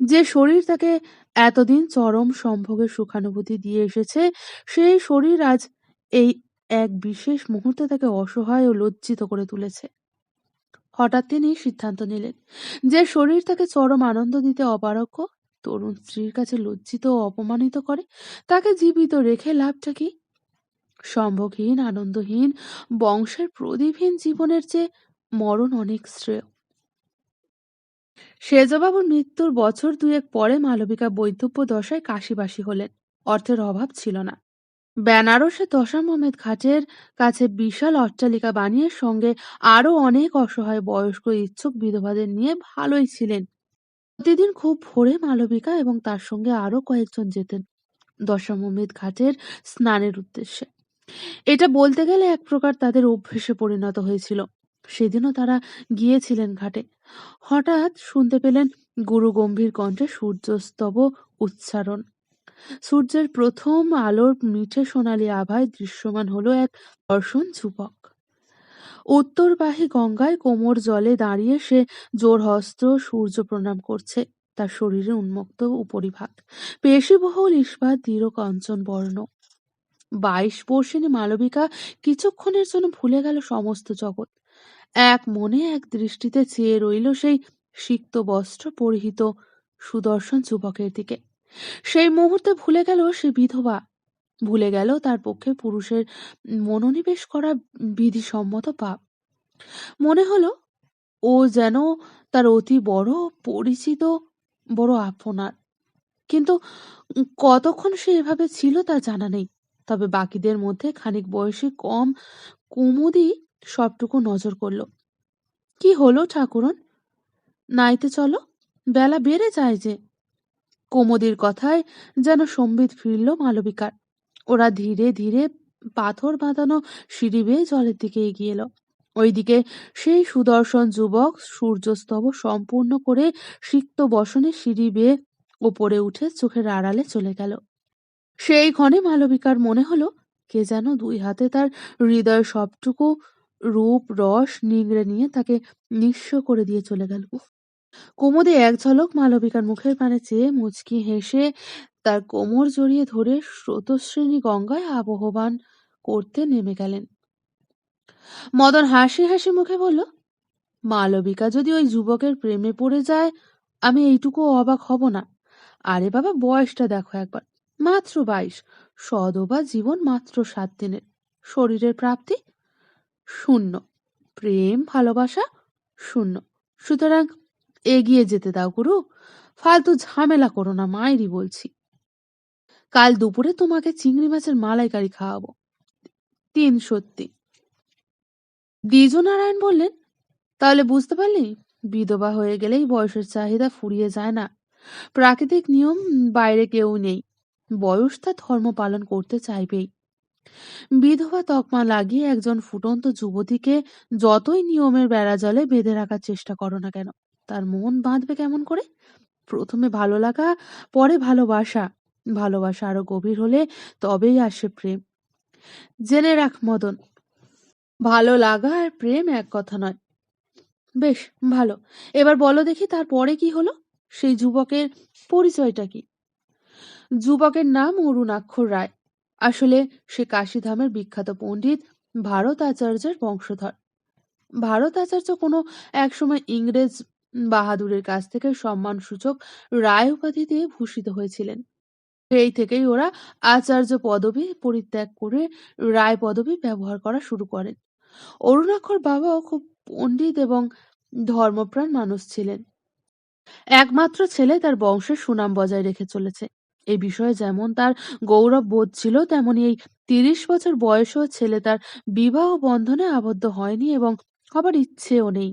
যে শরীর তাকে এতদিন চরম সম্ভোগের সুখানুভূতি দিয়ে এসেছে, সেই শরীর আজ এই এক বিশেষ মুহূর্তে তাকে অসহায় ও লজ্জিত করে তুলেছে। হঠাৎ তিনি সিদ্ধান্ত নিলেন, যে শরীর তাকে চরম আনন্দ দিতে অপারগ, তরুণ স্ত্রীর কাছে লজ্জিত ও অপমানিত করে, তাকে জীবিত রেখে লাভটা কি? সম্ভবহীন আনন্দহীন, বংশের প্রদীপহীন জীবনের চেয়ে মরণ অনেক শ্রেয়। সেজবাবুর মৃত্যুর বছর দুয়েক পরে মালবিকা বৈধব্য দশায় কাশিবাসী হলেন। অর্থের অভাব ছিল না। বেনারসে দশার মহমেদ ঘাটের কাছে বিশাল অট্টালিকা বানিয়ে সঙ্গে আরও অনেক অসহায় বয়স্ক ইচ্ছুক বিধবাদের নিয়ে ভালোই ছিলেন। প্রতিদিন খুব ভোরে মালবিকা এবং তার সঙ্গে আরও কয়েকজন যেতেন দশা মহমেদ ঘাটের স্নানের উদ্দেশ্যে। এটা বলতে গেলে এক প্রকার তাদের অভ্যেসে পরিণত হয়েছিল। সেদিনও তারা গিয়েছিলেন ঘাটে। হঠাৎ শুনতে পেলেন গুরু গম্ভীর কণ্ঠে সূর্যস্তব উচ্চারণ। সূর্যের প্রথম আলোর মিঠে সোনালি আভায় দৃশ্যমান হলো এক দর্শন যুবক। উত্তরবাহী গঙ্গায় কোমর জলে দাঁড়িয়ে সে জোড়হস্ত সূর্য প্রণাম করছে। তার শরীরে উন্মুক্ত উপরিভাগ, পেশিবহুল ইস্পাত দৃঢ় কাঞ্চন বর্ণ। বাইশ বর্ষিনী মালবিকা কিছুক্ষণের জন্য ভুলে গেল সমস্ত জগৎ। এক মনে এক দৃষ্টিতে চেয়ে রইল সেই সিক্ত বস্ত্র পরিহিত সুদর্শন যুবকের দিকে। সেই মুহূর্তে ভুলে গেল সে বিধবা। ভুলে গেল তার পক্ষে পুরুষের মনোনিবেশ করা বিধিসম্মত পাপ। মনে হলো, ও যেন তার অতি বড় পরিচিত, বড় আপনার। কিন্তু কতক্ষণ সে এভাবে ছিল তা জানা নেই। তবে বাকিদের মধ্যে খানিক বয়সী কম কুমুদি সবটুকু নজর করল। কি হলো ঠাকুরন? নাইতে চলো, বেলা বেড়ে যায় যে। কুমুদির কথায় যেন সম্বিত ফিরল মালবিকার। ওরা ধীরে ধীরে পাথর বাঁধানো সিঁড়ি বেয়ে জলের দিকে এগিয়ে এলো। ওইদিকে সেই সুদর্শন যুবক সূর্যস্তব সম্পূর্ণ করে সিক্ত বসনে সিঁড়ি বেয়ে ওপরে উঠে চোখের আড়ালে চলে গেল। সেই ক্ষণে মালবিকার মনে হলো কে যেন দুই হাতে তার হৃদয় সবটুকু রূপ, রস, নিংড়ে নিয়ে তাকে নিঃস্ব করে দিয়ে চলে গেল। কুমুদে এক ঝলক মালবিকার মুখের পানে চেয়ে মুচকি হেসে তার কোমর জড়িয়ে ধরে স্রোতশ্রেণী গঙ্গায় আবহমান করতে নেমে গেলেন। মদন হাসি হাসি মুখে বলল, মালবিকা যদি ওই যুবকের প্রেমে পড়ে যায়, আমি এইটুকু অবাক হব না আরে বাবা, বয়সটা দেখো একবার মাত্র বাইশ সদবা জীবন মাত্র সাত দিনের শরীরের প্রাপ্তি শূন্য। প্রেম, ভালোবাসা, শূন্য। সুতরাং এগিয়ে যেতে দাও গুরু। ফালতু ঝামেলা করো না, মায়েরই বলছি। কাল দুপুরে তোমাকে চিংড়ি মাছের মালাইকারি খাওয়াবো। তিন সত্যি। দ্বিজনারায়ণ বললেন, তাহলে বুঝতে পারলি? বিধবা হয়ে গেলেই বয়সের চাহিদা ফুরিয়ে যায় না। প্রাকৃতিক নিয়ম বাইরে কেউ নেই। বয়স তা ধর্ম পালন করতে চাইবেই। বিধবা তকমা লাগিয়ে একজন ফুটন্ত যুবতীকে যতই নিয়মের বেড়া জলে বেঁধে রাখার চেষ্টা করো না কেন? তার মন বাঁধবে কেমন করে? প্রথমে ভালো লাগা, পরে ভালোবাসা। ভালোবাসা আরও গভীর হলে তবেই আসে প্রেম। জেনে রাখ মদন, ভালো লাগা আর প্রেম এক কথা নয়। বেশ, ভালো। এবার বলো দেখি তারপরে কি হলো? সেই যুবকের পরিচয়টা কি? যুবকের নাম অরুণাক্ষর রায়। আসলে সে কাশীধামের বিখ্যাত পণ্ডিত ভারত আচার্যের বংশধর। ভারত আচার্য কোনো একসময় ইংরেজ বাহাদুরের কাছ থেকে সম্মানসূচক রায় উপাধি দিয়ে ভূষিত হয়েছিলেন। সেই থেকেই ওরা আচার্য পদবী পরিত্যাগ করে রায় পদবী ব্যবহার করা শুরু করেন। অরুণাক্ষর বাবাও খুব পণ্ডিত এবং ধর্মপ্রাণ মানুষ ছিলেন। একমাত্র ছেলে তার বংশের সুনাম বজায় রেখে চলেছে। এই বিষয়ে যেমন তার গৌরব বোধ ছিল, তেমনি এই তিরিশ বছর বয়সেও ছেলে তার বিবাহ বন্ধনে আবদ্ধ হয়নি এবং হবার ইচ্ছেও নেই।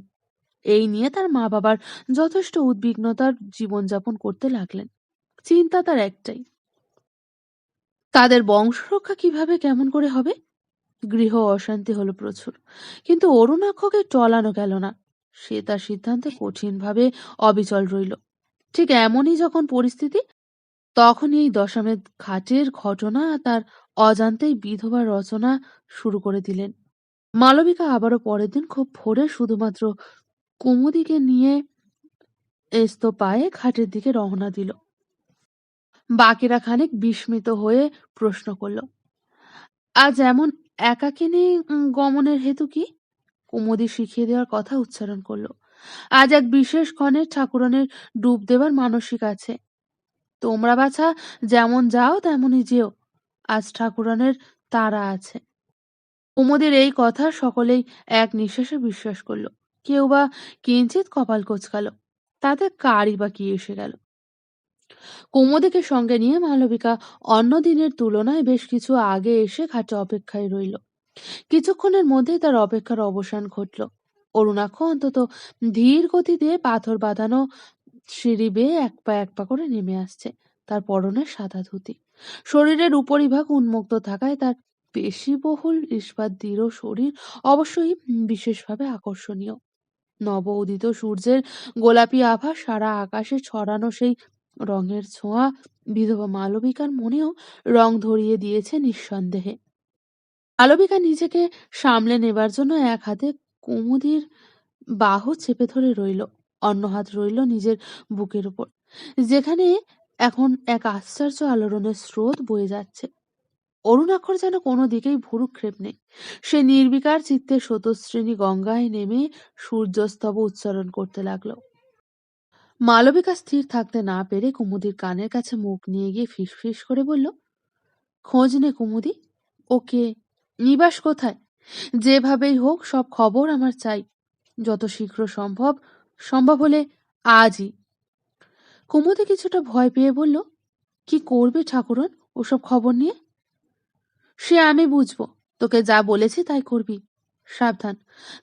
এই নিয়ে তার মা বাবার যথেষ্ট উদ্বিগ্নতার জীবনযাপন করতে লাগলেন। চিন্তা তার একটাই। তাদের বংশ রক্ষা কীভাবে কেমন করে হবে? গৃহ অশান্তি হলো প্রচুর, কিন্তু অরুণাক্ষকে টলানো গেল না। সে তার সিদ্ধান্তে কঠিনভাবে অবিচল রইল। ঠিক এমনই যখন পরিস্থিতি তখন এই দশমের ঘাটের ঘটনা তার অজান্তেই বিধবা রচনা শুরু করে দিলেন। মালবিকা আবারও পরের দিন খুব ভোরে শুধুমাত্র কুমুদিকে নিয়ে পায়ে খাটের দিকে রওনা দিল। বাকিরা খানিক বিস্মিত হয়ে প্রশ্ন করল, আজ এমন একাকিনী গমনের হেতু কি? কুমুদি শিখিয়ে দেওয়ার কথা উচ্চারণ করল, আজ এক বিশেষ ক্ষণে ঠাকুরানের ডুব দেবার মানসিক আছে। তোমরা বাছা, যেমন যাও, তেমনই যেও। আজ ঠাকুরানের তারা আছে। কুমুদের এই কথা সকলেই এক নিঃশ্বাসে বিশ্বাস করল। কেউ বা কিঞ্চিত কপাল কোচকালো। তাতে কারই বা কি এসে গেল? কুমুদিকে সঙ্গে নিয়ে মালবিকা অন্য দিনের তুলনায় বেশ কিছু আগে এসে খাটে অপেক্ষায় রইল। কিছুক্ষণের মধ্যেই তার অপেক্ষার অবসান ঘটল। অরুণাক্ষ অন্তত ধীর গতিতে পাথর বাঁধানো সিঁড়ি বেয়ে এক পা এক পা করে নেমে আসছে তার পরনে সাদা ধুতি। শরীরের উপরিভাগ উন্মুক্ত থাকায় তার পেশিবহুল, ইস্পাত, দৃঢ় শরীর অবশ্যই বিশেষভাবে আকর্ষণীয়। নব উদিত সূর্যের গোলাপি আভা সারা আকাশে ছড়ানো সেই রঙের ছোঁয়া বিধবা মালবিকার মনেও রং ধরিয়ে দিয়েছে নিঃসন্দেহে। মালবিকা নিজেকে সামলে নেবার জন্য এক হাতে কুমুদির বাহু চেপে ধরে রইল। অন্য হাত রইল নিজের বুকের উপর। যেখানে এখন এক আশ্চর্য আলোড়নের স্রোত বয়ে যাচ্ছে। অরুণাক্ষর যেন কোনো দিকেই ভুরুক্ষেপ নেই। সে নির্বিকার চিত্তে স্রোতশ্রেণী গঙ্গায় নেমে সূর্যস্তব উচ্চারণ করতে লাগল। মালবিকা স্থির থাকতে না পেরে কুমুদির কানের কাছে মুখ নিয়ে গিয়ে ফিসফিস করে বলল, খোঁজ নে কুমুদি, ওকে। নিবাস কোথায়? যেভাবেই হোক সব খবর আমার চাই। যত শীঘ্র সম্ভব সম্ভব হলে আজই। কুমুদে কিছুটা ভয় পেয়ে বলল, কি করবে ঠাকুরন ওসব খবর নিয়ে? সে আমি বুঝব, তোকে যা বলেছি তাই করবি। সাবধান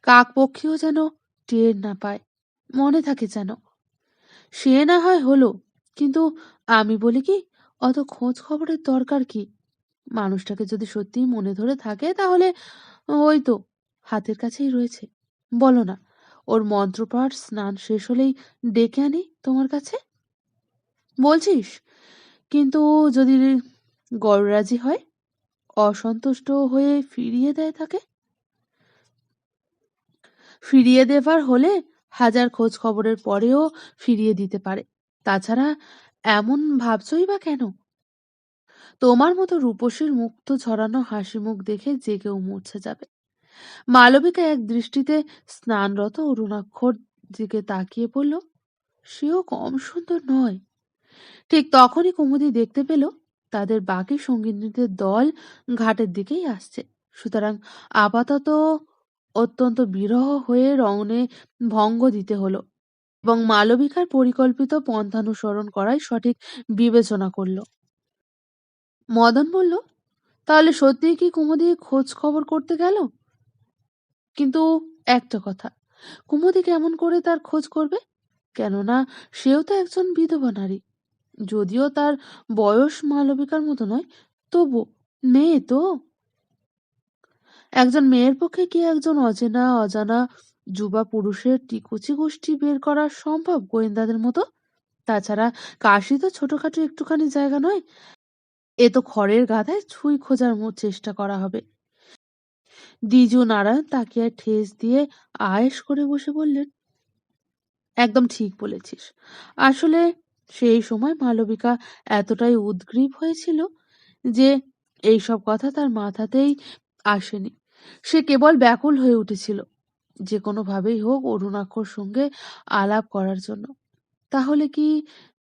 কাক পক্ষীও যেন টের না পায়, মনে থাকে যেন। সে না হয় হলো, কিন্তু আমি বলি কি, অত খোঁজ খবরের দরকার কি? মানুষটাকে যদি সত্যিই মনে ধরে থাকে তাহলে ওই তো হাতের কাছেই রয়েছে। বলো না ওর মন্ত্রপাঠ স্নান শেষ হলেই ডেকে আনি তোমার কাছে? বলছিস? কিন্তু যদি গররাজি হয়, অসন্তুষ্ট হয়ে ফিরিয়ে দেয় তাকে? ফিরিয়ে দেবার হলে হাজার খোঁজ খবরের পরেও ফিরিয়ে দিতে পারে। তাছাড়া এমন ভাবছই বা কেন? তোমার মতো রূপসীর মুক্ত ঝরানো হাসি মুখ দেখে যে কেউ মূর্ছে যাবে। মালবিকা এক দৃষ্টিতে স্নানরত অরুণাক্ষর দিকে তাকিয়ে বলল, সেও কম সুন্দর নয়। ঠিক তখনই কুমুদি দেখতে পেল, তাদের বাকি সঙ্গিনীদের দল ঘাটের দিকেই আসছে। সুতরাং আপাতত অত্যন্ত বিরহ হয়ে রওনে ভঙ্গ দিতে হলো এবং মালবিকার পরিকল্পিত পন্থানুসরণ করাই সঠিক বিবেচনা করল। মদন বলল, তাহলে সত্যিই কি কুমুদি খোঁজ খবর করতে গেল? কিন্তু একটা কথা কুমুদি কেমন করে তার খোঁজ করবে? কেননা, সেও তো একজন বিধবা নারী। যদিও তার বয়স মালবিকার মতো নয়, তবু মেয়ে তো। একজন মেয়ের পক্ষে কি একজন অচেনা, অজানা যুবা পুরুষের টিকুচি গোষ্ঠী বের করা সম্ভব গোয়েন্দাদের মতো? তাছাড়া কাশি তো ছোটখাটো একটুখানি জায়গা নয়, এ তো খড়ের গাধায় ছুঁই খোঁজার চেষ্টা করা হবে। দ্বিজু নারায়ণ তাকিয়ায় ঠেস দিয়ে আয়েস করে বসে বললেন, একদম ঠিক বলেছিস। আসলে সেই সময় মালবিকা এতটাই উদ্গ্রীব হয়েছিল যে এইসব কথা তার মাথাতেই আসেনি। সে কেবল ব্যাকুল হয়ে উঠেছিল, যে কোনোভাবেই হোক অরুণাক্ষর সঙ্গে আলাপ করার জন্য। তাহলে কি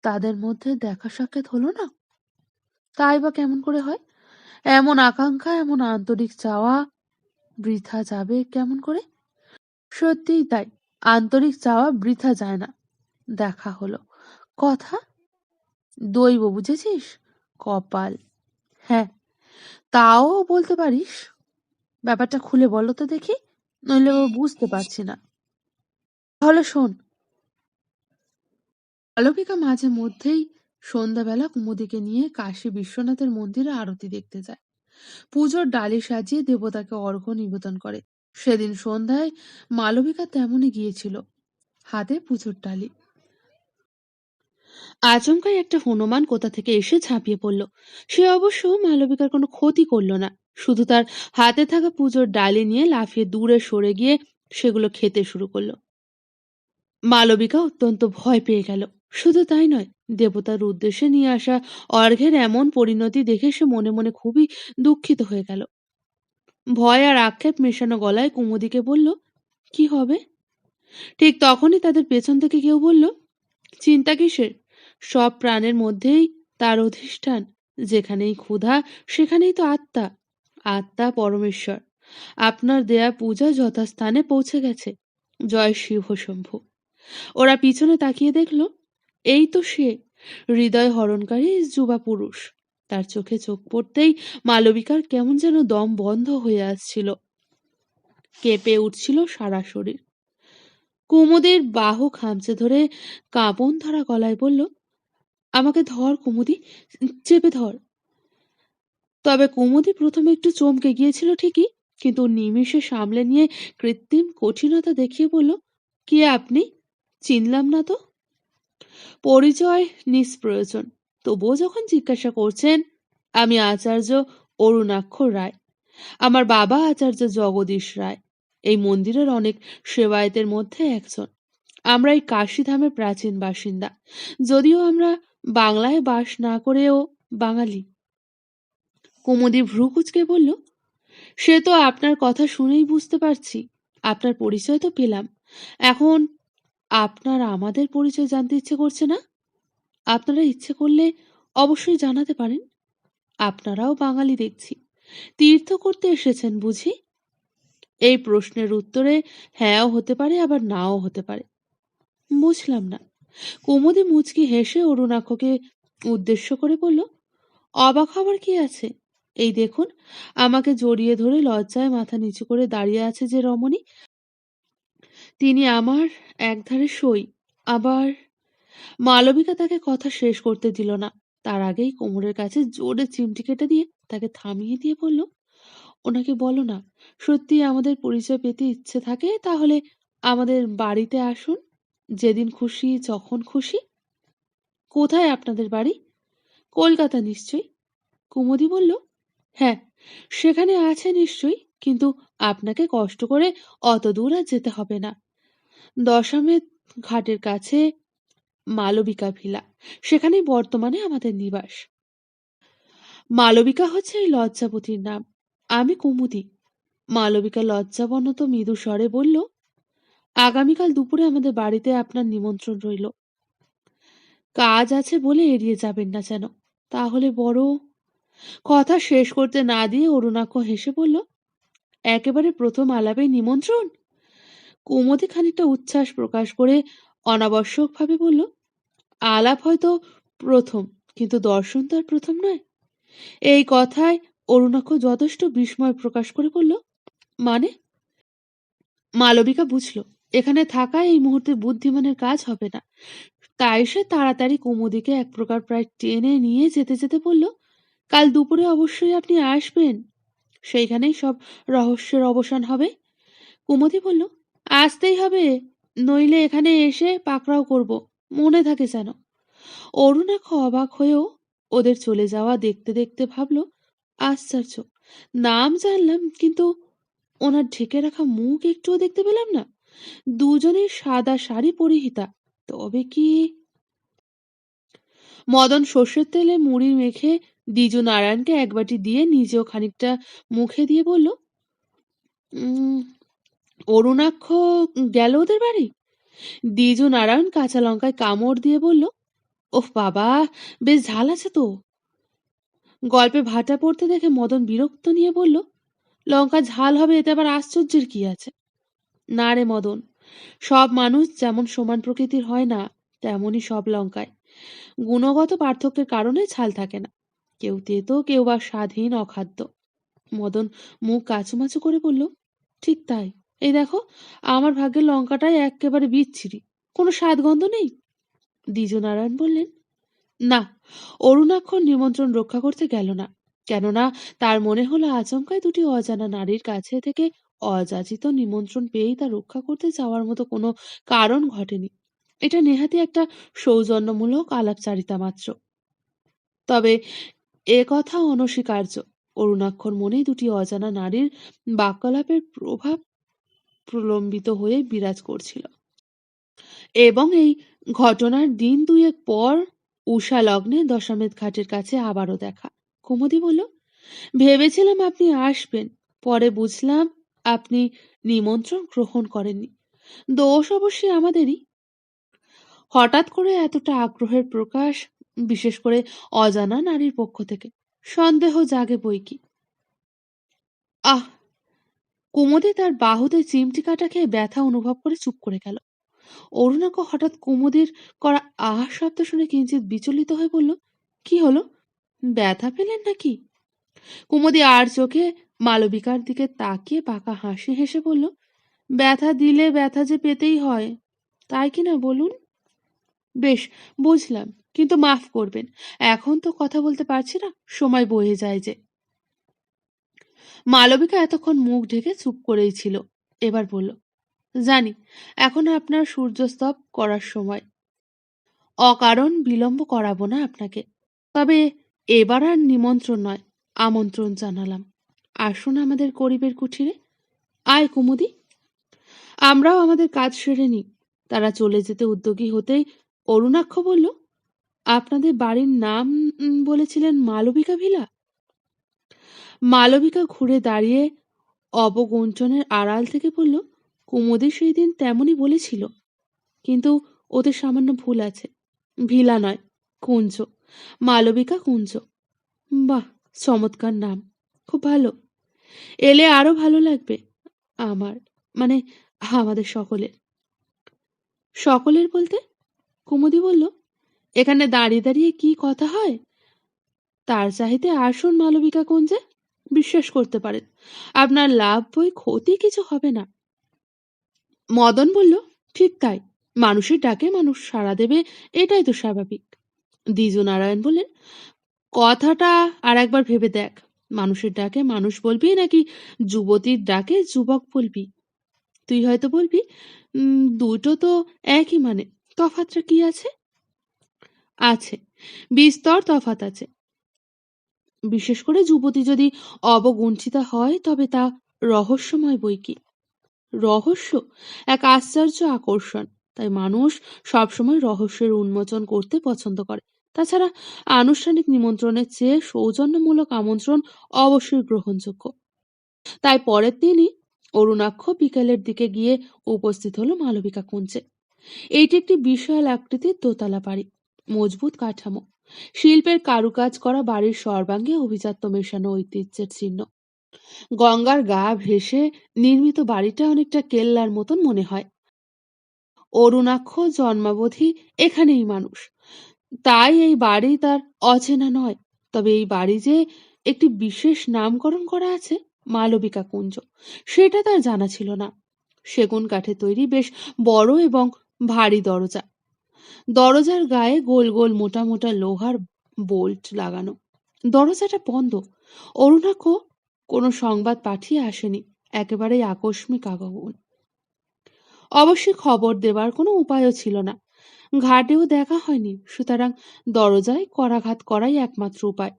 তাদের মধ্যে দেখা সাক্ষাৎ হলো না? তাই বা কেমন করে হয়? এমন আকাঙ্ক্ষা, এমন আন্তরিক চাওয়া বৃথা যাবে কেমন করে? সত্যিই তাই। আন্তরিক চাওয়া বৃথা যায় না। দেখা হলো। কথা? দৈব বুঝেছিস? কপাল। হ্যাঁ। তাও বলতে পারিস? ব্যাপারটা খুলে বলো তো দেখি। নইলে ও বুঝতে পারছি না। তাহলে শোন। অলবিকা মাঝে মধ্যেই সন্ধ্যাবেলা কুমুদিকে নিয়ে কাশী বিশ্বনাথের মন্দিরে আরতি দেখতে যায়। পুজোর ডালি সাজিয়ে দেবতাকে অর্ঘ্য নিবেদন করে। সেদিন সন্ধ্যায় মালবিকা তেমনই গিয়েছিল, হাতে পুজোর ডালি। আচমকাই একটা হনুমান কোথা থেকে এসে ঝাঁপিয়ে পড়ল। সে অবশ্য মালবিকার কোনো ক্ষতি করল না, শুধু তার হাতে থাকা পুজোর ডালি নিয়ে লাফিয়ে দূরে সরে গিয়ে সেগুলো খেতে শুরু করল। মালবিকা অত্যন্ত ভয় পেয়ে গেল, শুধু তাই নয় দেবতার উদ্দেশ্যে নিয়ে আসা অর্ঘের এমন পরিণতি দেখে সে মনে মনে খুবই দুঃখিত হয়ে গেল। ভয় আর আক্ষেপ মেশানো গলায় কুমুদিকে বলল, কি হবে? ঠিক তখনই তাদের পেছন থেকে কেউ বলল, চিন্তা কিসের? সব প্রাণের মধ্যেই তার অধিষ্ঠান, যেখানেই ক্ষুধা, সেখানেই তো আত্মা। আত্মা পরমেশ্বর। আপনার দেয়া পূজা যথাস্থানে পৌঁছে গেছে। জয় শিব শম্ভু। ওরা পিছনে তাকিয়ে দেখল এই তো সে। হৃদয় হরণকারী যুবা পুরুষ। তার চোখে চোখ পড়তেই মালবিকার কেমন যেন দম বন্ধ হয়ে আসছিল। কেঁপে উঠছিল সারা শরীর। কুমুদের বাহু খামচে ধরে কাঁপন ধরা গলায় বলল, আমাকে ধর কুমুদি, চেপে ধর। তবে কুমুদি প্রথমে একটু চমকে গিয়েছিল ঠিকই, কিন্তু নিমিষে সামলে নিয়ে কৃত্রিম কঠিনতা দেখিয়ে বলল, কে আপনি? চিনলাম না তো? পরিচয় নিষ্প্রয়োজন। তবুও যখন জিজ্ঞাসা করছেন, আমি আচার্য অরুণাক্ষর রায়। আমার বাবা আচার্য জগদীশ রায়। এই মন্দিরের অনেক সেবায়েতের মধ্যে একজন। আমরা এই কাশীধামের প্রাচীন বাসিন্দা। যদিও আমরা বাংলায় বাস না করেও বাঙালি। কুমুদি ভ্রুকুচকে বলল, সে তো আপনার কথা শুনেই বুঝতে পারছি। আপনার পরিচয় তো পেলাম। এখন আপনার আমাদের পরিচয় জানতে ইচ্ছে করছে না? আপনারা ইচ্ছে করলে অবশ্যই জানাতে পারেন। আপনারাও বাঙালি দেখছি। তীর্থ করতে এসেছেন বুঝি? এই প্রশ্নের উত্তরে হ্যাঁও হতে পারে, আবার নাও হতে পারে। বুঝলাম না। কুমুদি মুচকি হেসে অরুণাক্ষকে উদ্দেশ্য করে বলল, অবাক হবার কি আছে? এই দেখুন, আমাকে জড়িয়ে ধরে লজ্জায় মাথা নিচু করে দাঁড়িয়ে আছে যে রমণী। তিনি আমার একধারে সই। আবার মালবিকা তাকে কথা শেষ করতে দিল না। তার আগেই কোমরের কাছে জোরে চিমটি কেটে দিয়ে তাকে থামিয়ে দিয়ে বলল, ওনাকে বলো না, সত্যি আমাদের পরিচয় পেতে ইচ্ছে থাকে, তাহলে আমাদের বাড়িতে আসুন। যেদিন খুশি, যখন খুশি। কোথায় আপনাদের বাড়ি? কলকাতা, নিশ্চয়ই। কুমুদি বলল হ্যাঁ সেখানে আছে নিশ্চয়ই, কিন্তু আপনাকে কষ্ট করে অত দূর আর যেতে হবে না। দশামের ঘাটের কাছে মালবিকা ভিলা। সেখানেই বর্তমানে আমাদের নিবাস। মালবিকা হচ্ছে এই লজ্জাপতির নাম। আমি কুমুদি। মালবিকা লজ্জাবনত মৃদু স্বরে বলল, আগামীকাল দুপুরে আমাদের বাড়িতে আপনার নিমন্ত্রণ রইল। কাজ আছে বলে এড়িয়ে যাবেন না যেন। তাহলে বড় কথা শেষ করতে না দিয়ে অরুণাক্ষ হেসে বলল, একেবারে প্রথম আলাপে নিমন্ত্রণ? কুমতি খানিকটা উচ্ছ্বাস প্রকাশ করে অনাবশ্যকভাবে বলল, আলাপ হয়তো প্রথম, কিন্তু দর্শন তো আর প্রথম নয়? এই কথায় অরুণাক্ষ যথেষ্ট বিস্ময় প্রকাশ করে বলল মানে? মালবিকা বুঝল, এখানে থাকা এই মুহূর্তে বুদ্ধিমানের কাজ হবে না। তাই সে তাড়াতাড়ি কুমুদিকে এক প্রকার প্রায় টেনে নিয়ে যেতে যেতে বলল, কাল দুপুরে অবশ্যই আপনি আসবেন। সেইখানেই সব রহস্যের অবসান হবে? কুমুদি বলল আসতেই হবে, নইলে এখানে এসে পাকড়াও করব, মনে থাকে যেন। অরুণাক্ষ অবাক হয়েও ওদের চলে যাওয়া দেখতে দেখতে ভাবল, আশ্চর্য, নাম জানলাম কিন্তু ওনার ঢেকে রাখা মুখ একটুও দেখতে পেলাম না। দুজনের সাদা শাড়ি পরিহিতা, তবে কি? মদন সর্ষের তেলে মুড়ি মেখে দ্বিজু নারায়ণকে এক বাটি দিয়ে নিজেও খানিকটা মুখে দিয়ে বলল অরুণাক্ষ গেল ওদের বাড়ি? দ্বিজু নারায়ণ কাঁচা লঙ্কায় কামড় দিয়ে বলল ওহ বাবা, বেশ ঝাল আছে তো। গল্পে ভাটা পড়তে দেখে মদন বিরক্ত নিয়ে বলল, লঙ্কা ঝাল হবে, এতে আবার আশ্চর্যের কি আছে? না রে মদন, সব মানুষ যেমন সমান প্রকৃতির হয় না, তেমনই সব লঙ্কায়। গুণগত পার্থক্যের কারণে ঝাল থাকে না। কেউ তেতো, কেউ বা স্বাধীন, অখাদ্য। মদন মুখ কাচুমাচু করে বলল, ঠিক তাই। এই দেখো, আমার ভাগ্যের লঙ্কাটাই একেবারে বিচ্ছিরি। কোনো স্বাদগন্ধ নেই? দ্বিজনারায়ণ বললেন, না, অরুণাক্ষর নিমন্ত্রণ রক্ষা করতে গেল না। কেননা তার মনে হলো আচমকায় দুটি অজানা নারীর কাছে থেকে অযাচিত নিমন্ত্রণ পেয়েই তা রক্ষা করতে যাওয়ার মতো কোনো কারণ ঘটেনি। এটা নেহাতি একটা সৌজন্যমূলক আলাপচারিতা মাত্র। তবে এ কথা অনস্বীকার্য। অরুণাক্ষর মনেই দুটি অজানা নারীর বাক্যলাপের প্রভাব প্রলম্বিত হয়ে বিরাজ করছিল। এবং এই ঘটনার দিন দুয়েক পর উষা লগ্নে দশামেধ ঘাটের কাছে আবারও দেখা। কুমুদি বলল, ভেবেছিলাম আপনি আসবেন। পরে বুঝলাম আপনি নিমন্ত্রণ গ্রহণ করেননি। দোষ অবশ্যই আমাদেরই। হঠাৎ করে এতটা আগ্রহের প্রকাশ, বিশেষ করে অজানা নারীর পক্ষ থেকে। সন্দেহ জাগে বই কি? আহ কুমুদে তার বাহুতে চিমটি কাটা খেয়ে ব্যথা অনুভব করে চুপ করে গেল। অরুণাক্ষ হঠাৎ কুমুদের করা আহ শব্দ শুনে কিঞ্চিত বিচলিত হয়ে বলল, কি হলো? ব্যথা পেলেন নাকি? কুমুদি আর চোখে মালবিকার দিকে তাকিয়ে পাকা হাসি হেসে বলল, ব্যথা দিলে ব্যথা যে পেতেই হয়, তাই কি না বলুন? বেশ, বুঝলাম, কিন্তু মাফ করবেন, এখন তো কথা বলতে পারছি না, সময় বয়ে যায় যে। মালবিকা এতক্ষণ মুখ ঢেকে চুপ করেই ছিল। এবার বলল, জানি, এখন আপনার সূর্যস্তব করার সময়। অকারণ বিলম্ব করাবো না আপনাকে। তবে এবার আর নিমন্ত্রণ নয়, আমন্ত্রণ জানালাম। আসুন আমাদের গরিবের কুঠিরে। আয় কুমুদি। আমরাও আমাদের কাজ সেরে নিই। তারা চলে যেতে উদ্যোগী হতেই অরুণাক্ষ বলল, আপনাদের বাড়ির নাম বলেছিলেন মালবিকা ভিলা? মালবিকা ঘুরে দাঁড়িয়ে অবগুঞ্চনের আড়াল থেকে বলল কুমুদি সেই দিন তেমনই বলেছিল। কিন্তু ওদের সামান্য ভুল আছে। ভিলা নয়, কুঞ্জ। মালবিকা কুঞ্জ। বাহ, চমৎকার নাম। খুব ভালো। এলে আরও ভালো লাগবে আমার মানে আমাদের সকলের। সকলের বলতে? কুমুদি বলল, এখানে দাঁড়িয়ে দাঁড়িয়ে কি কথা হয়? তার চাহিতে আসুন মালবিকা কুঞ্জে। বিশ্বাস করতে পারেন। আপনার লাভ বই ক্ষতি কিছু হবে না। মদন বলল, ঠিক তাই। মানুষের ডাকে মানুষ সাড়া দেবে, এটাই তো স্বাভাবিক। দ্বিজ নারায়ণ বললেন, কথাটা আর একবার ভেবে দেখ। মানুষের ডাকে মানুষ বলবি নাকি যুবতীর ডাকে যুবক বলবি? তুই হয়তো বলবি দুটো তো একই মানে। তফাৎটা কি আছে? আছে। বিস্তর তফাত আছে। বিশেষ করে যুবতী যদি অবগুণ্ঠিতা হয়, তবে তা রহস্যময় বই কি? রহস্য এক আশ্চর্য আকর্ষণ। তাই মানুষ সবসময় রহস্যের উন্মোচন করতে পছন্দ করে। তাছাড়া আনুষ্ঠানিক নিমন্ত্রণের চেয়ে সৌজন্যমূলক আমন্ত্রণ অবশ্যই গ্রহণযোগ্য। তাই পরের দিনই অরুণাক্ষ বিকেলের দিকে গিয়ে উপস্থিত হলো মালবিকা কুঞ্জে। এইটি একটি বিশাল আকৃতির দোতলা বাড়ি। মজবুত কাঠামো। শিল্পের কারুকাজ করা বাড়ির সর্বাঙ্গে অভিজাত্য মেশানো ঐতিহ্যের চিহ্ন। গঙ্গার গা ভেসে নির্মিত বাড়িটা অনেকটা কেল্লার মতন মনে হয়। অরুণাক্ষ জন্মাবধি এখানেই মানুষ। তাই এই বাড়ি তার অচেনা নয়। তবে এই বাড়ি যে একটি বিশেষ নামকরণ করা আছে, মালবিকা কুঞ্জ, সেটা তার জানা ছিল না। সেগুন কাঠে তৈরি বেশ বড় এবং ভারী দরজা। দরজার গায়ে গোল গোল মোটা মোটা লোহার বোল্ট লাগানো। দরজাটা বন্ধ। অরুণাক্ষ কোনো সংবাদ পাঠিয়ে আসেনি, একেবারেই আকস্মিক আগমন। অবশ্যই খবর দেবার কোনো উপায়ও ছিল না। ঘাটেও দেখা হয়নি, সুতরাং দরজায় করাঘাত করাই একমাত্র উপায়।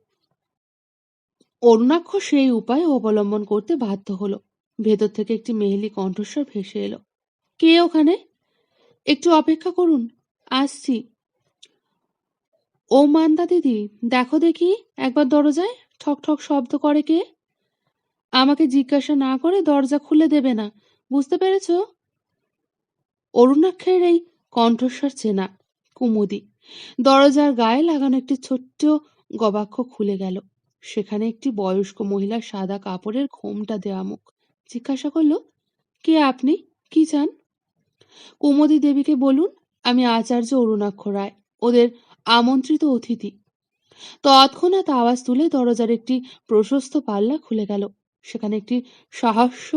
অরুণাক্ষ সেই উপায় অবলম্বন করতে বাধ্য হলো। ভেতর থেকে একটি মেহেলি কণ্ঠস্বর ভেসে এলো। কে ওখানে? একটু অপেক্ষা করুন। আসছি। ও মান্দা দিদি, দেখো দেখি, একবার দরজায় ঠক ঠক শব্দ করে কে? আমাকে জিজ্ঞাসা না করে দরজা খুলে দেবে না, বুঝতে পেরেছ? অরুণাক্ষের এই কণ্ঠস্বর চেনা, কুমুদি। দরজার গায়ে লাগানো একটি ছোট্ট গবাক্ষ খুলে গেল। সেখানে একটি বয়স্ক মহিলা সাদা কাপড়ের ঘোমটা দেওয়া মুখ। জিজ্ঞাসা করল, কে আপনি? কি চান? কুমুদি দেবীকে বলুন আমি আচার্য অরুণাক্ষ রায়, ওদের আমন্ত্রিত অতিথি। তৎক্ষণাৎ আওয়াজ তুলে দরজার একটি প্রশস্ত পাল্লা খুলে গেল। সেখানে একটি সাহস্য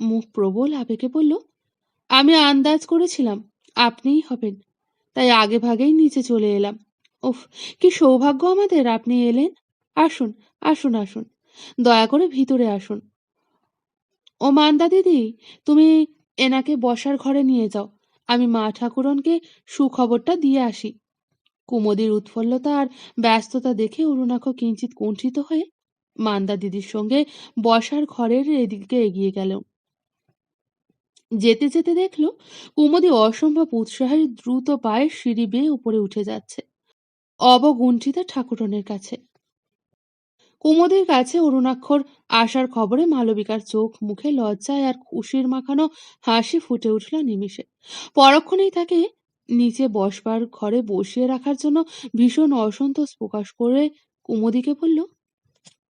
মুখ প্রবল আবেগে বলল, আমি আন্দাজ করেছিলাম আপনিই হবেন, তাই আগে ভাগেই নিচে চলে এলাম। উফ, কি সৌভাগ্য আমাদের, আপনি এলেন। আসুন আসুন আসুন, দয়া করে ভিতরে আসুন। ও মান্দা দিদি, তুমি এনাকে বসার ঘরে নিয়ে যাও। আমি মা ঠাকুরনকে সুখবরটা দিয়ে আসি। কুমুদির উৎফুল্লতা আর ব্যস্ততা দেখে অরুণাক্ষ কিঞ্চিত কুণ্ঠিত হয়ে মান্দা দিদির সঙ্গে বসার ঘরের এদিকে এগিয়ে গেল। যেতে যেতে দেখল, কুমুদি অসম্ভব উৎসাহে দ্রুত পায়ে সিঁড়ি বেয়ে উপরে উঠে যাচ্ছে। অবগুণ্ঠিত ঠাকুরনের কাছে। কুমুদের কাছে অরুণাক্ষর আসার খবরে মালবিকার চোখ, মুখে লজ্জায় আর খুশির মাখানো হাসি ফুটে উঠল নিমিষে। পরক্ষণেই তাকে নিচে বসবার ঘরে বসিয়ে রাখার জন্য ভীষণ অসন্তোষ প্রকাশ করে কুমোদিকে বলল